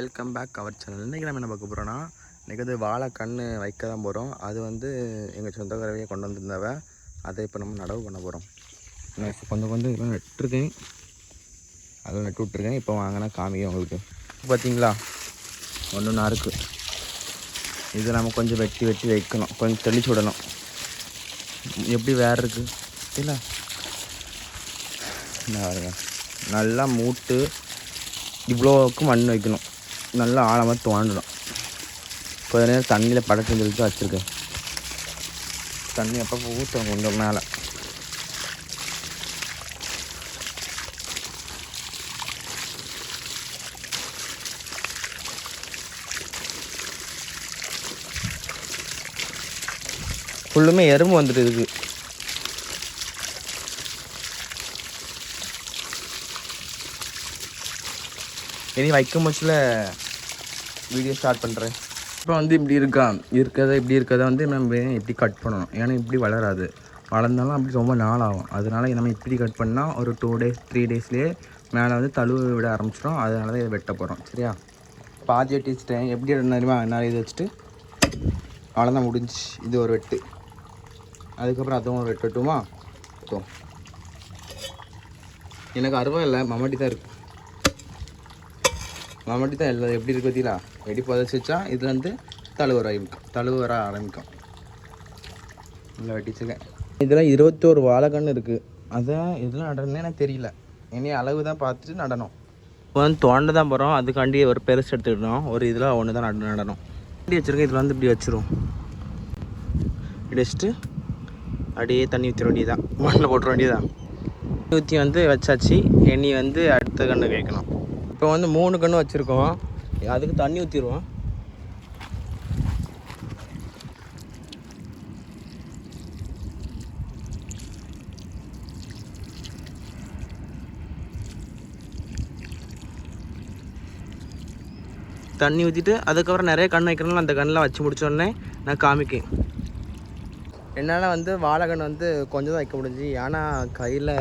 Welcome back our channel இன்றைக்கி நம்ம என்ன பார்க்க போகிறோன்னா இன்றைக்கி வந்து வாழை கன்று வைக்க தான் போகிறோம் அது வந்து எங்கள் சொந்தக்காரவையே கொண்டு வந்திருந்தாவ அதை இப்போ நம்ம நடவு பண்ண போகிறோம் நான் இப்போ கொஞ்சம் கொஞ்சம் இதெல்லாம் நட்டுருக்கேன். அதில் நட்டு விட்ருக்கேன் இப்போ வாங்கினா காமிக்க உங்களுக்கு. பார்த்தீங்களா ஒன்று ஒன்றா இருக்குது இது நம்ம கொஞ்சம் வெட்டி வெட்டி வைக்கணும். கொஞ்சம் தெளிச்சு விடணும். எப்படி வேறு இருக்குது இல்லை என்ன நல்லா மூட்டு இவ்வளோவுக்கு மண் வைக்கணும். நல்லா ஆழமாக தோண்டணும் கொஞ்ச நேரம் தண்ணியில் படக்கு சொல்லிட்டு வச்சுருக்கேன். தண்ணி அப்போ ஊற்றணும் கொஞ்சம் மேலே. ஃபுல்லுமே எறும்பு வந்துட்டு இருக்குது இனி வைக்கும் பட்சத்தில் வீடியோ ஸ்டார்ட் பண்ணுறேன் இப்போ வந்து இப்படி இருக்கா? இருக்கிறத இப்படி இருக்கிறத வந்து நம்ம இப்படி கட் பண்ணணும். ஏன்னா இப்படி வளராது. வளர்ந்தாலும் அப்படி ரொம்ப நாள் ஆகும். அதனால நம்ம இப்படி கட் பண்ணால் ஒரு டூ டேஸ் த்ரீ டேஸ்லேயே மேலே வந்து தழுவு விட ஆரம்பிச்சிடும். அதனால தான் இதை வெட்ட போகிறோம் சரியா? பாதி வெட்டி வச்சுட்டேன் எப்படி தெரியுமா என்னால் இதை வச்சுட்டு அவ்வளோதான் முடிஞ்சு இது ஒரு வெட்டு. அதுக்கப்புறம் அதுவும் ஒரு வெட்டு வெட்டுமா? எனக்கு அருவா இல்லை. மம்மாட்டி தான் இருக்குது மம்மாட்டி தான் எல்லாம் எப்படி இருக்கு பார்த்தீங்களா? வெடி புதைச்சி வச்சா இது வந்து ஆரம்பிக்கும். தழுவுற ஆரம்பிக்கும். இல்லை வெட்டிச்சுக்கேன் இதில் இருபத்தோரு வாழைக்கன்று இருக்குது அதை இதெல்லாம் நடனே எனக்கு தெரியல. இனி அளவு தான் பார்த்துட்டு நடணும். இப்போ வந்து தோண்ட தான் போகிறோம் அதுக்காண்டி ஒரு பெருசு எடுத்துக்கிட்டோம் ஒரு இதில் ஒன்று தான் நட நடணும். இப்படி வச்சுருக்கேன் இதில் வந்து இப்படி வச்சிரும். இப்படி வச்சுட்டு அப்படியே தண்ணி ஊற்றிட வேண்டியதான் மண்ணில் போட்டுற வேண்டியதான் ஊற்றி வந்து வச்சாச்சு. எண்ணி வந்து அடுத்த கன்று கேட்கணும். இப்போ வந்து மூணு கன்று வச்சுருக்கோம். அதுக்கு தண்ணி ஊற்றிடுவோம் தண்ணி ஊற்றிட்டு அதுக்கப்புறம் நிறைய கண் வைக்கணும் அந்த கண்ணெலாம் வச்சு முடிச்சோடனே நான் காமிக்கேன். என்னால் வந்து வாழைக்கண் வந்து கொஞ்சம் தான் வைக்க முடிஞ்சு ஏன்னா கையில்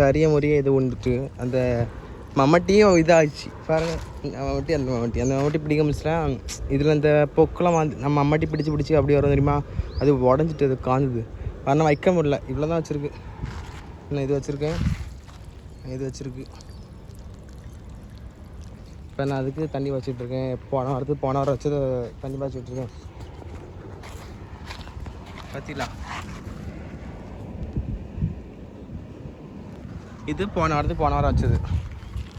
தரிய முறைய இது வந்துட்டு அந்த மம்மட்டியும் இதாகிடுச்சு பாருங்க இந்த மம்மட்டி அந்த மம்மட்டி அந்த மம்மட்டி பிடிக்க முடிச்சுனா இதில் இந்த பொக்கெல்லாம் வந்து நம்ம மம்மட்டி பிடிச்சி பிடிச்சி அப்படி வரும் தெரியுமா அது உடஞ்சிட்டு அது காஞ்சுது ஆனால் வைக்க முடியல இவ்வளோ தான் வச்சுருக்கு இன்னும் இது வச்சுருக்கேன் இது வச்சுருக்கு இப்போ நான் அதுக்கு தண்ணி வச்சுட்ருக்கேன் போன வாரத்துக்கு போன வாரம் வச்சு தண்ணி பாய்ச்சிட்ருக்கேன் பார்த்தீங்களா இது போன வாரத்துக்கு போன வாரம் வச்சது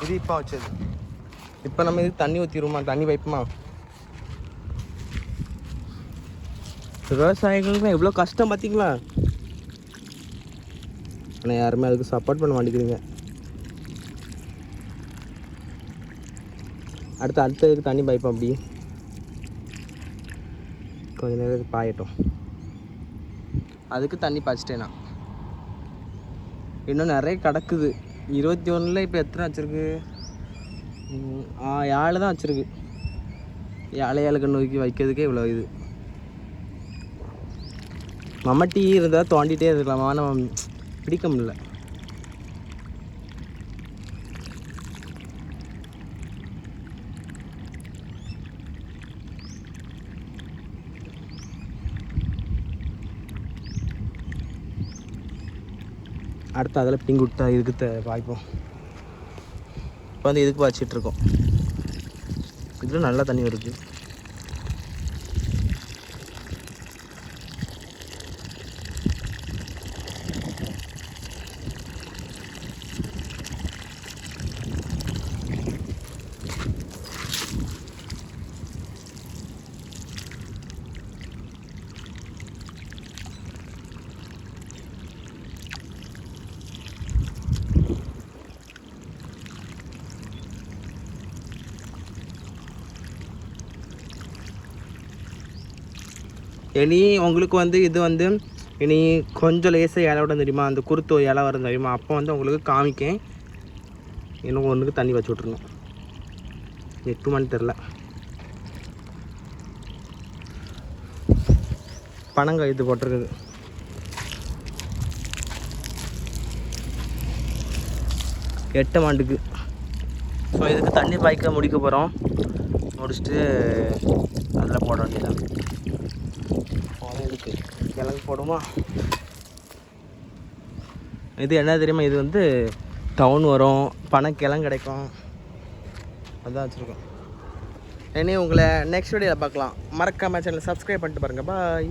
இது இப்போ வச்சது. இப்போ நம்ம இது தண்ணி ஊற்றிடுவோமா தண்ணி வைப்போமா விவசாயிகளுக்கு எவ்வளோ கஷ்டம் பார்த்தீங்களா ஆனால் யாருமே அதுக்கு சப்போர்ட் பண்ண மாட்டேங்கிறீங்க அடுத்து அடுத்த இதுக்கு தண்ணி பைப்போம் அப்படி. கொஞ்ச நேரம் பாயட்டும். அதுக்கு தண்ணி பாய்ச்சிட்டேன்? நான் இன்னும் நிறைய கிடக்குது. இருபத்தி ஒன்றில் இப்போ எத்தனை வச்சுருக்கு? ஏழு தான் வச்சுருக்கு. ஏழை ஏழு கண்ணு நோக்கி வைக்கிறதுக்கே இவ்வளோ இது. மம்மட்டி இருந்தால் தோண்டிகிட்டே இருக்கலாம். ஆனால் பிடிக்க முடியல. அடுத்த அதில் பிடிங்கி விட்டா இதுக்கு பாய்ப்போம் இப்போ வந்து இதுக்கு பாய்ச்சிட்டு இருக்கோம் இதில் நல்லா தண்ணி வருது. இனி உங்களுக்கு வந்து இது வந்து இனி கொஞ்சம் லேசாக இலை விட தெரியுமா? அந்த குருத்து இலை வர தெரியுமா? அப்போ வந்து உங்களுக்கு காமிக்கேன். இன்னும் ஒன்றுக்கு தண்ணி வச்சு விட்ருணும் எட்டுமான்னு தெரில. பனங்காய் இது போட்டிருக்குது. எட்டு மாண்டுக்கு ஸோ இதுக்கு தண்ணி பாய்க்க முடிக்க போகிறோம் முடிச்சுட்டு அதில் போட வேண்டியதான் இருக்குது கிழங்கு போடுமா இது என்ன தெரியுமா? இது வந்து டவுன் வரும். பணக்கிழங்கு கிடைக்கும். அதான் வச்சுருக்கோம். இனி உங்களை நெக்ஸ்ட் வீடியோவில் பார்க்கலாம். மறக்காம சேனல் சப்ஸ்கிரைப் பண்ணிட்டு பாருங்கள் பாய்